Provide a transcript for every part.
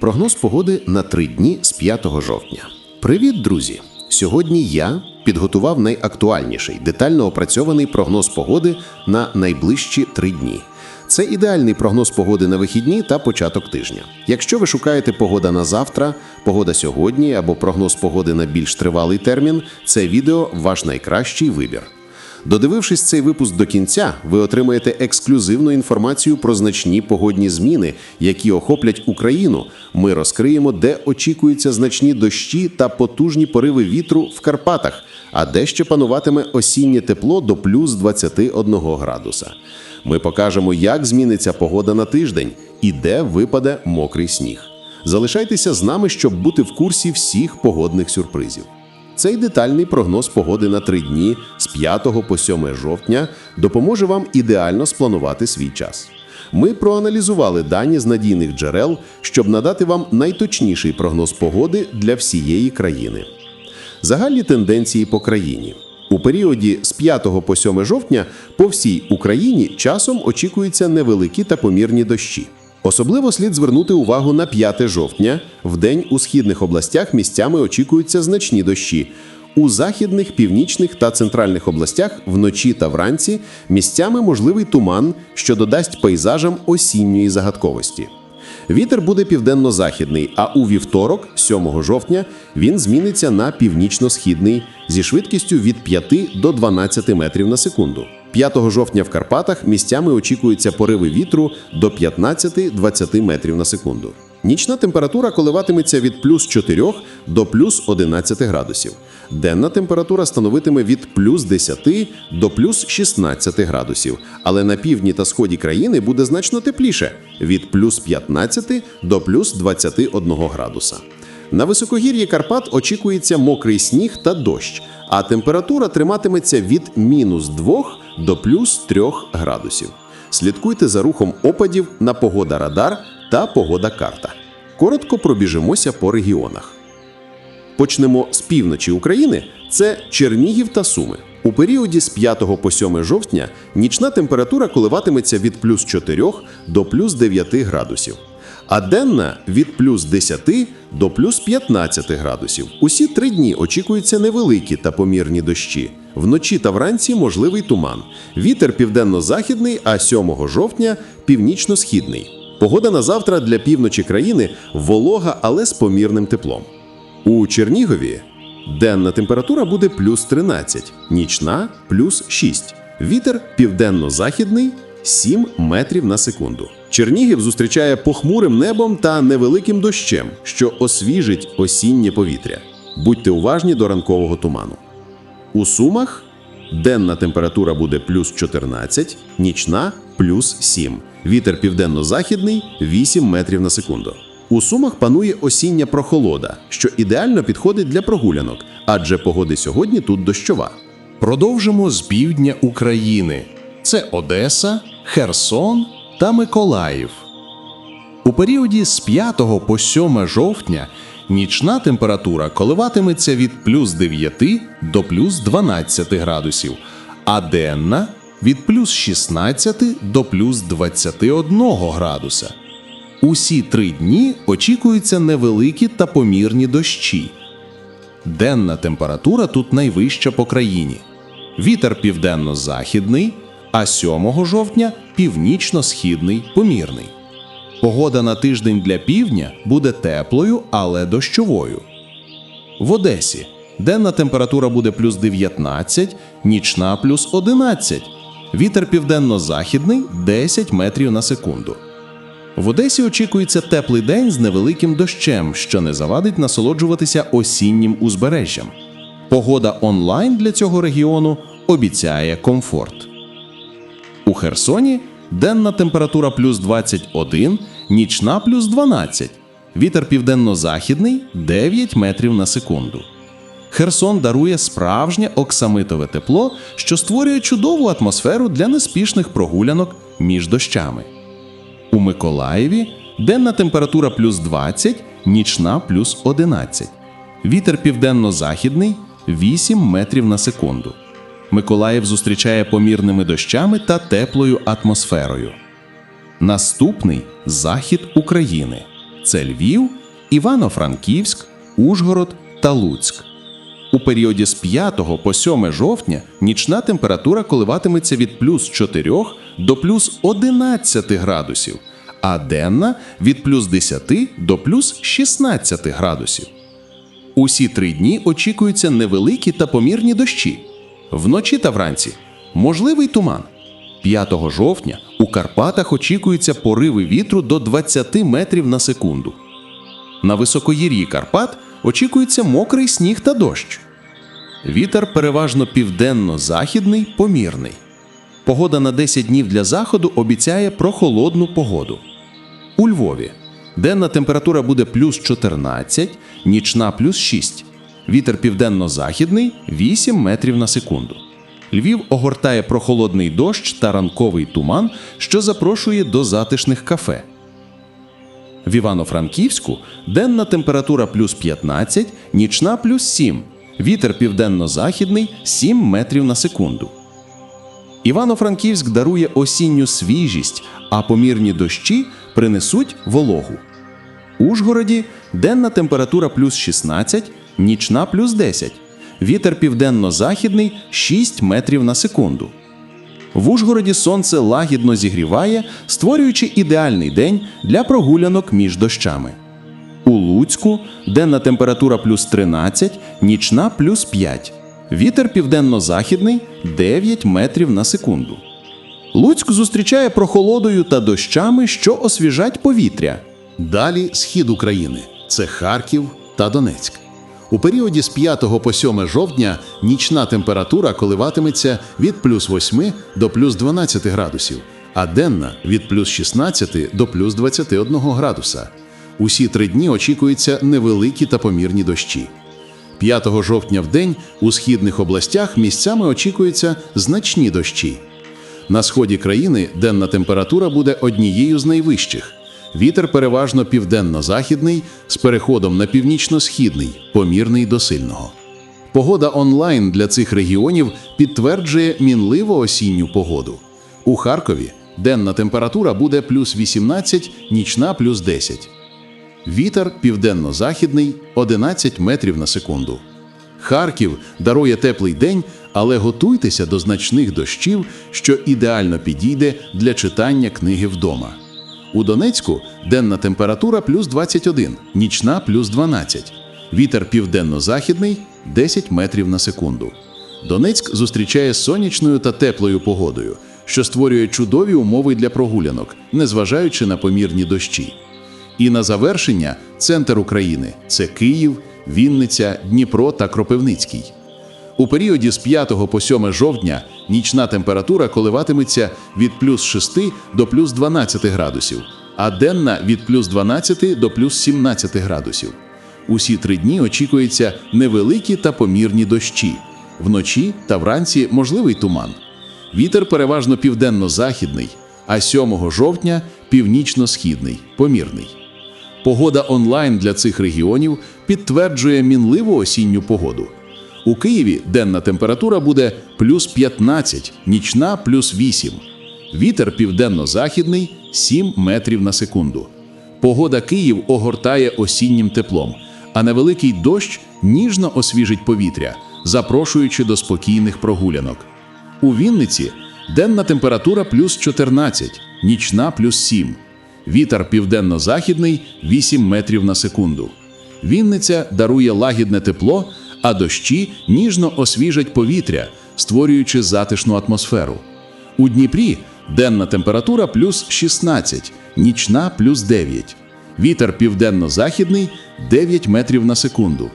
Прогноз погоди на три дні з 5 жовтня. Привіт, друзі! Сьогодні я підготував найактуальніший детально опрацьований прогноз погоди на найближчі три дні. Це ідеальний прогноз погоди на вихідні та початок тижня. Якщо ви шукаєте погода на завтра, погода сьогодні або прогноз погоди на більш тривалий термін, це відео ваш найкращий вибір. Додивившись цей випуск до кінця, ви отримаєте ексклюзивну інформацію про значні погодні зміни, які охоплять Україну. Ми розкриємо, де очікуються значні дощі та потужні пориви вітру в Карпатах, а де ще пануватиме осіннє тепло до плюс 21 градуса. Ми покажемо, як зміниться погода на тиждень і де випаде мокрий сніг. Залишайтеся з нами, щоб бути в курсі всіх погодних сюрпризів. Цей детальний прогноз погоди на три дні з 5 по 7 жовтня допоможе вам ідеально спланувати свій час. Ми проаналізували дані з надійних джерел, щоб надати вам найточніший прогноз погоди для всієї країни. Загальні тенденції по країні. У періоді з 5 по 7 жовтня по всій Україні часом очікуються невеликі та помірні дощі. Особливо слід звернути увагу на 5 жовтня. В день у східних областях місцями очікуються значні дощі. У західних, північних та центральних областях вночі та вранці місцями можливий туман, що додасть пейзажам осінньої загадковості. Вітер буде південно-західний, а у вівторок, 7 жовтня, він зміниться на північно-східний зі швидкістю від 5 до 12 метрів на секунду. 5 жовтня в Карпатах місцями очікуються пориви вітру до 15-20 метрів на секунду. Нічна температура коливатиметься від плюс 4 до плюс 11 градусів. Денна температура становитиме від плюс 10 до плюс 16 градусів, але на півдні та сході країни буде значно тепліше від плюс 15 до плюс 21 градуса. На високогір'ї Карпат очікується мокрий сніг та дощ, а температура триматиметься від мінус 2 до плюс 3 градусів. Слідкуйте за рухом опадів на погода радар та погода карта. Коротко пробіжимося по регіонах. Почнемо з півночі України. Це Чернігів та Суми. У періоді з 5 по 7 жовтня нічна температура коливатиметься від плюс 4 до плюс 9 градусів, а денна від плюс 10 до плюс 15 градусів. Усі три дні очікуються невеликі та помірні дощі. Вночі та вранці можливий туман. Вітер південно-західний, а 7 жовтня північно-східний. Погода на завтра для півночі країни волога, але з помірним теплом. У Чернігові денна температура буде плюс 13, нічна плюс 6. Вітер південно-західний 7 метрів на секунду. Чернігів зустрічає похмурим небом та невеликим дощем, що освіжить осіннє повітря. Будьте уважні до ранкового туману. У Сумах денна температура буде плюс 14, нічна плюс 7. Вітер південно-західний 8 метрів на секунду. У Сумах панує осіння прохолода, що ідеально підходить для прогулянок, адже погоди сьогодні тут дощова. Продовжимо з півдня України. Це Одеса, Херсон та Миколаїв. У періоді з 5 по 7 жовтня нічна температура коливатиметься від плюс 9 до плюс 12 градусів, а денна від плюс 16 до плюс 21 градуса. Усі три дні очікуються невеликі та помірні дощі. Денна температура тут найвища по країні. Вітер південно-західний, а 7 жовтня північно-східний помірний. Погода на тиждень для півдня буде теплою, але дощовою. В Одесі денна температура буде плюс 19, нічна плюс 11. Вітер південно-західний 10 метрів на секунду. В Одесі очікується теплий день з невеликим дощем, що не завадить насолоджуватися осіннім узбережжям. Погода онлайн для цього регіону обіцяє комфорт. У Херсоні денна температура плюс 21, нічна плюс 12. Вітер південно-західний 9 метрів на секунду. Херсон дарує справжнє оксамитове тепло, що створює чудову атмосферу для неспішних прогулянок між дощами. У Миколаєві денна температура плюс 20, нічна плюс 11. Вітер південно-західний 8 метрів на секунду. Миколаїв зустрічає помірними дощами та теплою атмосферою. Наступний захід України. це Львів, Івано-Франківськ, Ужгород та Луцьк. У періоді з 5 по 7 жовтня нічна температура коливатиметься від плюс 4 до плюс 11 градусів, а денна від плюс 10 до плюс 16 градусів. Усі три дні очікуються невеликі та помірні дощі. Вночі та вранці можливий туман. 5 жовтня у Карпатах очікуються пориви вітру до 20 метрів на секунду. На високогір'ї Карпат очікується мокрий сніг та дощ. Вітер переважно південно-західний, помірний. Погода на 10 днів для заходу обіцяє прохолодну погоду. У Львові денна температура буде плюс 14, нічна плюс 6. Вітер південно-західний 8 метрів на секунду. Львів огортає прохолодний дощ та ранковий туман, що запрошує до затишних кафе. В Івано-Франківську денна температура плюс 15, нічна плюс 7. Вітер південно-західний 7 метрів на секунду. Івано-Франківськ дарує осінню свіжість, а помірні дощі принесуть вологу. Ужгороді денна температура плюс 16, нічна плюс 10. Вітер південно-західний 6 метрів на секунду. В Ужгороді сонце лагідно зігріває, створюючи ідеальний день для прогулянок між дощами. У Луцьку денна температура плюс 13, нічна плюс 5. Вітер південно-західний 9 метрів на секунду. Луцьк зустрічає прохолодою та дощами, що освіжать повітря. Далі схід України це Харків та Донецьк. У періоді з 5 по 7 жовтня нічна температура коливатиметься від плюс 8 до плюс 12 градусів, а денна від плюс 16 до плюс 21 градуса. Усі три дні очікуються невеликі та помірні дощі. 5 жовтня в день у східних областях місцями очікуються значні дощі. На сході країни денна температура буде однією з найвищих. Вітер переважно південно-західний з переходом на північно-східний, помірний до сильного. Погода онлайн для цих регіонів підтверджує мінливу осінню погоду. У Харкові денна температура буде плюс 18, нічна плюс 10. Вітер південно-західний 11 метрів на секунду. Харків дарує теплий день, але готуйтеся до значних дощів, що ідеально підійде для читання книги вдома. У Донецьку денна температура плюс 21, нічна плюс 12. Вітер південно-західний 10 метрів на секунду. Донецьк зустрічає сонячною та теплою погодою, що створює чудові умови для прогулянок, незважаючи на помірні дощі. І на завершення центр України це Київ, Вінниця, Дніпро та Кропивницький. У періоді з 5 по 7 жовтня нічна температура коливатиметься від плюс 6 до плюс 12 градусів, а денна від плюс 12 до плюс 17 градусів. Усі три дні очікуються невеликі та помірні дощі. Вночі та вранці можливий туман. Вітер переважно південно-західний, а 7 жовтня північно-східний, помірний. Погода онлайн для цих регіонів підтверджує мінливу осінню погоду. У Києві денна температура буде плюс 15, нічна плюс 8. Вітер південно-західний 7 метрів на секунду. Погода Київ огортає осіннім теплом, а невеликий дощ ніжно освіжить повітря, запрошуючи до спокійних прогулянок. У Вінниці денна температура плюс 14, нічна плюс 7. Вітер південно-західний 8 метрів на секунду. Вінниця дарує лагідне тепло, а дощі ніжно освіжать повітря, створюючи затишну атмосферу. У Дніпрі денна температура плюс 16, нічна плюс 9. Вітер південно-західний 9 метрів на секунду.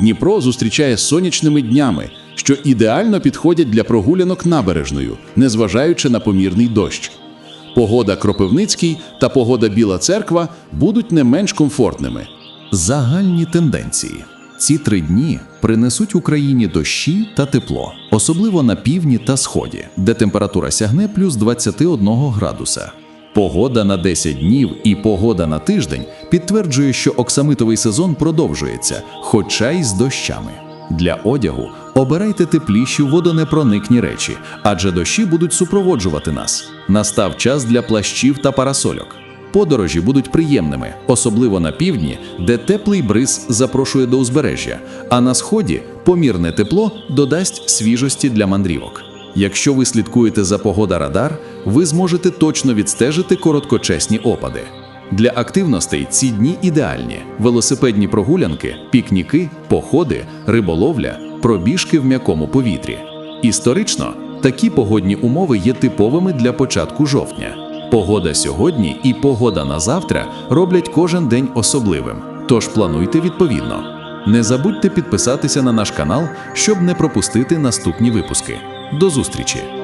Дніпро зустрічає сонячними днями, що ідеально підходять для прогулянок набережною, незважаючи на помірний дощ. Погода Кропивницький та погода Біла Церква будуть не менш комфортними. Загальні тенденції. Ці три дні принесуть Україні дощі та тепло, особливо на півдні та сході, де температура сягне плюс 21 градуса. Погода на 10 днів і погода на тиждень підтверджує, що оксамитовий сезон продовжується, хоча й з дощами. Для одягу обирайте тепліші водонепроникні речі, адже дощі будуть супроводжувати нас. Настав час для плащів та парасольок. Подорожі будуть приємними, особливо на півдні, де теплий бриз запрошує до узбережжя, а на сході помірне тепло додасть свіжості для мандрівок. Якщо ви слідкуєте за погода радар, ви зможете точно відстежити короткочасні опади. Для активностей ці дні ідеальні: велосипедні прогулянки, пікніки, походи, риболовля, пробіжки в м'якому повітрі. Історично такі погодні умови є типовими для початку жовтня. Погода сьогодні і погода на завтра роблять кожен день особливим. Тож плануйте відповідно. Не забудьте підписатися на наш канал, щоб не пропустити наступні випуски. До зустрічі!